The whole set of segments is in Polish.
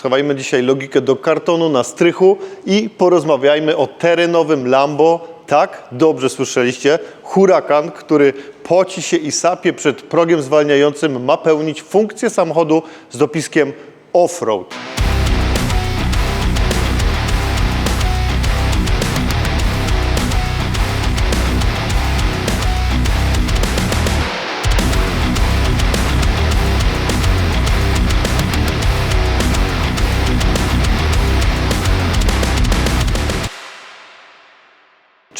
Schowajmy dzisiaj logikę do kartonu na strychu i porozmawiajmy o terenowym Lambo. Tak, dobrze słyszeliście. Hurakan, który poci się i sapie przed progiem zwalniającym, ma pełnić funkcję samochodu z dopiskiem off-road.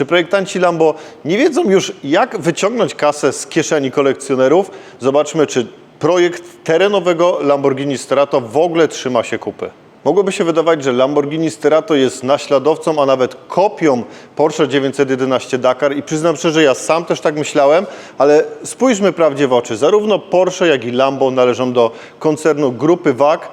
Czy projektanci Lambo nie wiedzą już, jak wyciągnąć kasę z kieszeni kolekcjonerów? Zobaczmy, czy projekt terenowego Lamborghini Sterato w ogóle trzyma się kupy. Mogłoby się wydawać, że Lamborghini Sterato jest naśladowcą, a nawet kopią Porsche 911 Dakar i przyznam szczerze, ja sam też tak myślałem, ale spójrzmy prawdzie w oczy. Zarówno Porsche, jak i Lambo należą do koncernu grupy WAG,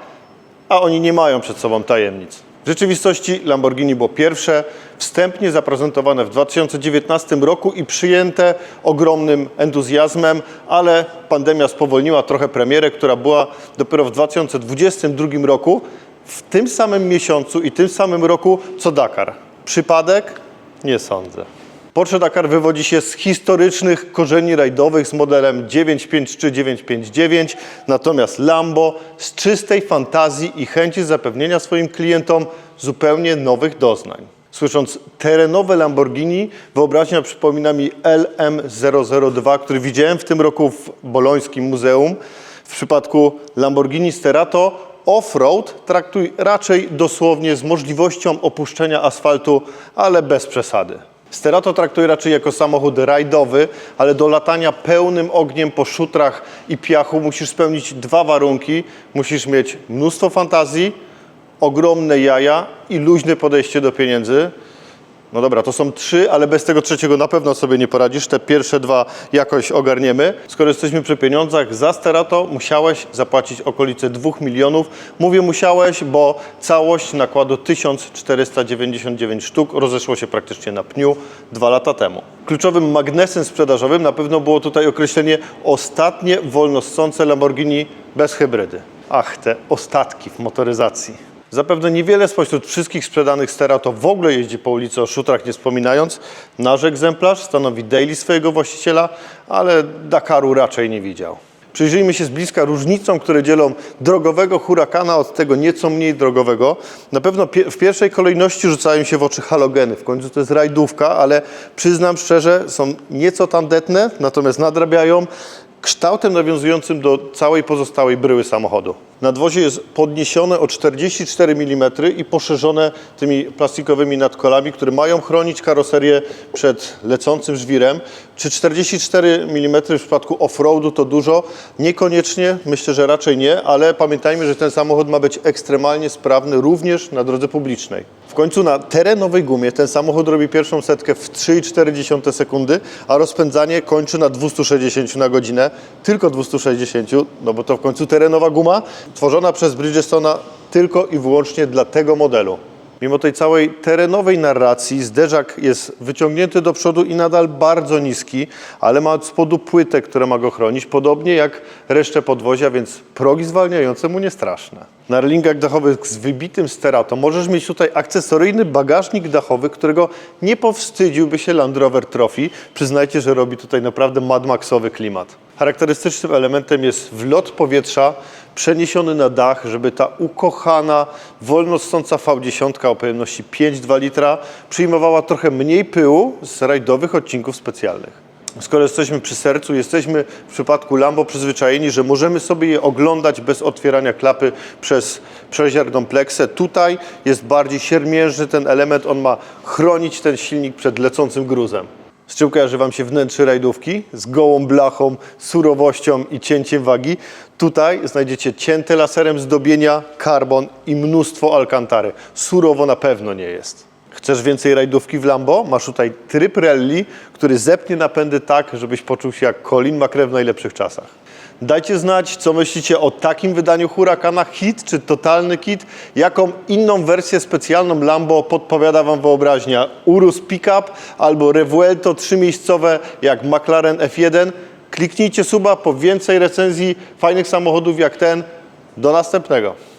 a oni nie mają przed sobą tajemnic. W rzeczywistości Lamborghini było pierwsze, wstępnie zaprezentowane w 2019 roku i przyjęte ogromnym entuzjazmem, ale pandemia spowolniła trochę premierę, która była dopiero w 2022 roku, w tym samym miesiącu i tym samym roku co Dakar. Przypadek? Nie sądzę. Porsche Dakar wywodzi się z historycznych korzeni rajdowych z modelem 953 959, natomiast Lambo z czystej fantazji i chęci zapewnienia swoim klientom zupełnie nowych doznań. Słysząc terenowe Lamborghini, wyobraźnia przypomina mi LM002, który widziałem w tym roku w Bolońskim Muzeum. W przypadku Lamborghini Sterato off-road traktuj raczej dosłownie z możliwością opuszczenia asfaltu, ale bez przesady. Sterato traktuj raczej jako samochód rajdowy, ale do latania pełnym ogniem po szutrach i piachu musisz spełnić dwa warunki. Musisz mieć mnóstwo fantazji, ogromne jaja i luźne podejście do pieniędzy. No dobra, to są trzy, ale bez tego trzeciego na pewno sobie nie poradzisz. Te pierwsze dwa jakoś ogarniemy. Skoro jesteśmy przy pieniądzach, za Sterato musiałeś zapłacić okolice 2 milionów. Mówię musiałeś, bo całość nakładu 1499 sztuk rozeszło się praktycznie na pniu dwa lata temu. Kluczowym magnesem sprzedażowym na pewno było tutaj określenie ostatnie wolnossące Lamborghini bez hybrydy. Ach, te ostatki w motoryzacji. Zapewne niewiele spośród wszystkich sprzedanych Sterato w ogóle jeździ po ulicy o szutrach, nie wspominając. Nasz egzemplarz stanowi daily swojego właściciela, ale Dakaru raczej nie widział. Przyjrzyjmy się z bliska różnicom, które dzielą drogowego Huracana od tego nieco mniej drogowego. Na pewno pie- w pierwszej kolejności rzucają się w oczy halogeny. W końcu to jest rajdówka, ale przyznam szczerze, są nieco tandetne, natomiast nadrabiają kształtem nawiązującym do całej pozostałej bryły samochodu. Nadwozie jest podniesione o 44 mm i poszerzone tymi plastikowymi nadkolami, które mają chronić karoserię przed lecącym żwirem. Czy 44 mm w przypadku off-roadu to dużo? Niekoniecznie, myślę, że raczej nie, ale pamiętajmy, że ten samochód ma być ekstremalnie sprawny również na drodze publicznej. W końcu na terenowej gumie ten samochód robi pierwszą setkę w 3,4 sekundy, a rozpędzanie kończy na 260 na godzinę. Tylko 260, no bo to w końcu terenowa guma, tworzona przez Bridgestona tylko i wyłącznie dla tego modelu. Mimo tej całej terenowej narracji, zderzak jest wyciągnięty do przodu i nadal bardzo niski, ale ma od spodu płytę, która ma go chronić, podobnie jak resztę podwozia, więc progi zwalniające mu nie straszne. Na relingach dachowych z wybitym sterato możesz mieć tutaj akcesoryjny bagażnik dachowy, którego nie powstydziłby się Land Rover Trophy. Przyznajcie, że robi tutaj naprawdę Mad Maxowy klimat. Charakterystycznym elementem jest wlot powietrza przeniesiony na dach, żeby ta ukochana, wolnossąca V10 o pojemności 5,2 litra przyjmowała trochę mniej pyłu z rajdowych odcinków specjalnych. Skoro jesteśmy przy sercu, jesteśmy w przypadku Lambo przyzwyczajeni, że możemy sobie je oglądać bez otwierania klapy przez przeziarną pleksę. Tutaj jest bardziej siermiężny ten element, on ma chronić ten silnik przed lecącym gruzem. Z czym kojarzy Wam się wnętrze rajdówki? Z gołą blachą, surowością i cięciem wagi. Tutaj znajdziecie cięte laserem zdobienia, karbon i mnóstwo alkantary. Surowo na pewno nie jest. Chcesz więcej rajdówki w Lambo? Masz tutaj tryb rally, który zepnie napędy tak, żebyś poczuł się jak Colin McRae w najlepszych czasach. Dajcie znać, co myślicie o takim wydaniu Huracana, hit czy totalny kit. Jaką inną wersję specjalną Lambo podpowiada Wam wyobraźnia? Urus Pickup albo Revuelto trzymiejscowe jak McLaren F1? Kliknijcie suba po więcej recenzji fajnych samochodów jak ten. Do następnego.